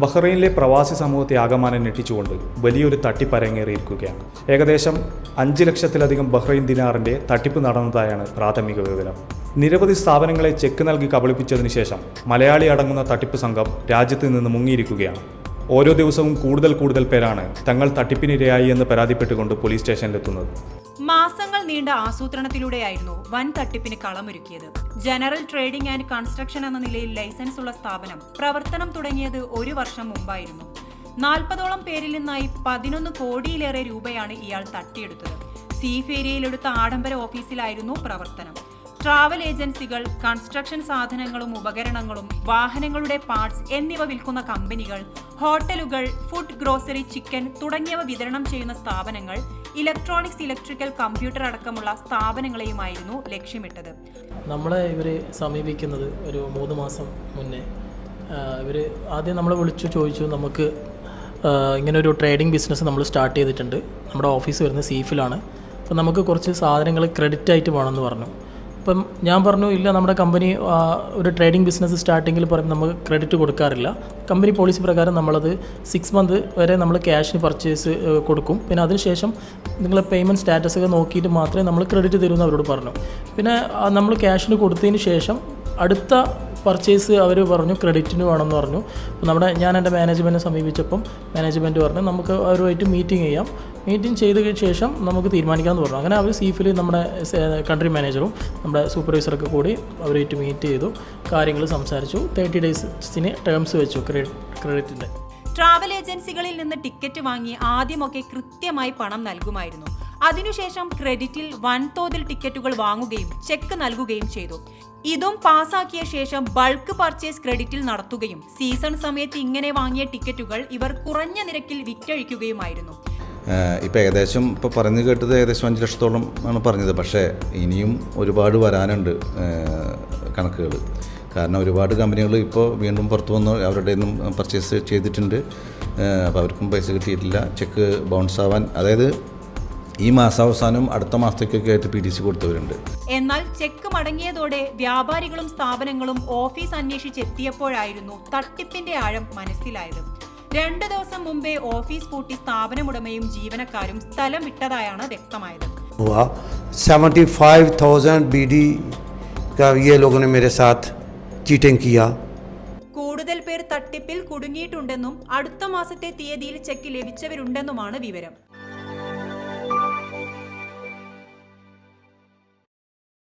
ബഹ്റൈനിലെ പ്രവാസി സമൂഹത്തെ ആകമാനം ഞെട്ടിച്ചുകൊണ്ട് വലിയൊരു തട്ടിപ്പ് അരങ്ങേറിയിരിക്കുകയാണ് ഏകദേശം അഞ്ച് ലക്ഷത്തിലധികം ബഹ്റൈൻ ദിനാറിന്റെ തട്ടിപ്പ് നടന്നതായാണ് പ്രാഥമിക വിവരം. നിരവധി സ്ഥാപനങ്ങളെ ചെക്ക് നൽകി കബളിപ്പിച്ചതിന് ശേഷം മലയാളി അടങ്ങുന്ന തട്ടിപ്പ് സംഘം രാജ്യത്ത് നിന്ന് മുങ്ങിയിരിക്കുകയാണ്. ഓരോ ദിവസവും കൂടുതൽ കൂടുതൽ പേരാണ് തങ്ങൾ തട്ടിപ്പിനിരയായി എന്ന് പരാതിപ്പെട്ടുകൊണ്ട് പോലീസ് സ്റ്റേഷനിലെത്തുന്നത്. മാസങ്ങൾ നീണ്ട ആസൂത്രണത്തിലൂടെയായിരുന്നു വൻ തട്ടിപ്പിന് കളമൊരുക്കിയത്. ജനറൽ ട്രേഡിംഗ് ആൻഡ് കൺസ്ട്രക്ഷൻ എന്ന നിലയിൽ ലൈസൻസ് ഉള്ള സ്ഥാപനം പ്രവർത്തനം തുടങ്ങിയത് ഒരു വർഷം മുമ്പായിരുന്നു. നാൽപ്പതോളം പേരിൽ നിന്നായി പതിനൊന്ന് കോടിയിലേറെ രൂപയാണ് ഇയാൾ തട്ടിയെടുത്തത്. സീഫ് ഏരിയയിലെടുത്ത ആഡംബര ഓഫീസിലായിരുന്നു പ്രവർത്തനം. ട്രാവൽ ഏജൻസികൾ കൺസ്ട്രക്ഷൻ സാധനങ്ങളും ഉപകരണങ്ങളും വാഹനങ്ങളുടെ പാർട്സ് എന്നിവ വിൽക്കുന്ന കമ്പനികൾ ഹോട്ടലുകൾ ഫുഡ് ഗ്രോസറി ചിക്കൻ തുടങ്ങിയവ വിതരണം ചെയ്യുന്ന സ്ഥാപനങ്ങൾ ഇലക്ട്രോണിക്സ് ഇലക്ട്രിക്കൽ കമ്പ്യൂട്ടർ അടക്കമുള്ള സ്ഥാപനങ്ങളെയുമായിരുന്നു ലക്ഷ്യമിട്ടത്. നമ്മളെ ഇവർ സമീപിക്കുന്നത് ഒരു മൂന്ന് മാസം മുന്നേ. ഇവർ ആദ്യം നമ്മളെ വിളിച്ചു ചോദിച്ചു നമുക്ക് ഇങ്ങനൊരു ട്രേഡിംഗ് ബിസിനസ് നമ്മൾ സ്റ്റാർട്ട് ചെയ്തിട്ടുണ്ട്. നമ്മുടെ ഓഫീസ് വരുന്നത് സീഫിലാണ് അപ്പോൾ നമുക്ക് കുറച്ച് സാധനങ്ങൾ ക്രെഡിറ്റ് ആയിട്ട് വേണമെന്ന് പറഞ്ഞു. അപ്പം ഞാൻ പറഞ്ഞു ഇല്ല നമ്മുടെ കമ്പനി ഒരു ട്രേഡിംഗ് ബിസിനസ് സ്റ്റാർട്ടിങ്ങിൽ പറയും നമുക്ക് ക്രെഡിറ്റ് കൊടുക്കാറില്ല. കമ്പനി പോളിസി പ്രകാരം നമ്മളത് സിക്സ് മന്ത് വരെ നമ്മൾ ക്യാഷിന് പർച്ചേസ് കൊടുക്കും. പിന്നെ അതിനുശേഷം നിങ്ങളെ പേയ്മെന്റ് സ്റ്റാറ്റസൊക്കെ നോക്കിയിട്ട് മാത്രമേ നമ്മൾ ക്രെഡിറ്റ് തരുമെന്ന് അവരോട് പറഞ്ഞു. പിന്നെ നമ്മൾ ക്യാഷിന് കൊടുത്തതിന് ശേഷം അടുത്ത പർച്ചേസ് അവർ പറഞ്ഞു ക്രെഡിറ്റിന് വേണമെന്ന് പറഞ്ഞു. അപ്പോൾ നമ്മുടെ ഞാൻ എന്റെ മാനേജ്മെന്റിനെ സമീപിച്ചപ്പം മാനേജ്മെന്റ് പറഞ്ഞു നമുക്ക് അവരുമായിട്ട് മീറ്റിംഗ് ചെയ്യാം. മീറ്റിംഗ് ചെയ്ത ശേഷം നമുക്ക് തീരുമാനിക്കാമെന്ന് പറഞ്ഞു. അങ്ങനെ അവർ സീഫിൽ നമ്മുടെ കൺട്രി മാനേജറും നമ്മുടെ സൂപ്പർവൈസറൊക്കെ കൂടി അവരുമായിട്ട് മീറ്റ് ചെയ്തു കാര്യങ്ങൾ സംസാരിച്ചു. തേർട്ടി ഡേയ്സിന് ടേംസ് വെച്ചു ക്രെഡിറ്റ് ക്രെഡിറ്റിന്റെ. ട്രാവൽ ഏജൻസികളിൽ നിന്ന് ടിക്കറ്റ് വാങ്ങി ആദ്യമൊക്കെ കൃത്യമായി പണം നൽകുമായിരുന്നു. അതിനുശേഷം ക്രെഡിറ്റിൽ വൻതോതിൽ ടിക്കറ്റുകൾ വാങ്ങുകയും ചെക്ക് നൽകുകയും ചെയ്തു. ഇതും പാസാക്കിയ ശേഷം ബൾക്ക് പർച്ചേസ് ക്രെഡിറ്റിൽ നടത്തുകയും സീസൺ സമയത്ത് ഇങ്ങനെ വാങ്ങിയ ടിക്കറ്റുകൾ ഇവർ കുറഞ്ഞ നിരക്കിൽ വിറ്റഴിക്കുകയുമായിരുന്നു. ഇപ്പം ഏകദേശം ഇപ്പോൾ പറഞ്ഞു കേട്ടത് ഏകദേശം അഞ്ച് ലക്ഷത്തോളം ആണ് പറഞ്ഞത്. പക്ഷേ ഇനിയും ഒരുപാട് വരാനുണ്ട് കണക്കുകൾ. കാരണം ഒരുപാട് കമ്പനികൾ ഇപ്പോൾ വീണ്ടും പുറത്തു വന്ന് അവരുടെ നിന്നും പർച്ചേസ് ചെയ്തിട്ടുണ്ട്. അപ്പോൾ അവർക്കും പൈസ കിട്ടിയിട്ടില്ല. ചെക്ക് ബൗൺസ് ആവാൻ അതായത് ഈ മാസാവസാനം അടുത്ത മാസത്തേക്കൊക്കെ ആയിട്ട് പി ഡി സി കൊടുത്തവരുണ്ട് എന്നാൽ ചെക്ക് മടങ്ങിയതോടെ വ്യാപാരികളും സ്ഥാപനങ്ങളും ഓഫീസ് അന്വേഷിച്ചെത്തിയപ്പോഴായിരുന്നു തട്ടിപ്പിന്റെ ആഴം മനസ്സിലായത് രണ്ടു ദിവസം മുമ്പേ ഓഫീസ് പൂട്ടി സ്ഥാപനമുടമയും ജീവനക്കാരും സ്ഥലം വിട്ടതായാണ് വ്യക്തമായത് हुआ seventy five thousand B D का ये लोगों ने मेरे साथ चीटिंग किया കൂടുതൽ പേർ തട്ടിപ്പിൽ കുടുങ്ങിയിട്ടുണ്ടെന്നും അടുത്ത മാസത്തെ തീയതിയിൽ ചെക്ക് ലഭിച്ചവരുണ്ടെന്നുമാണ് വിവരം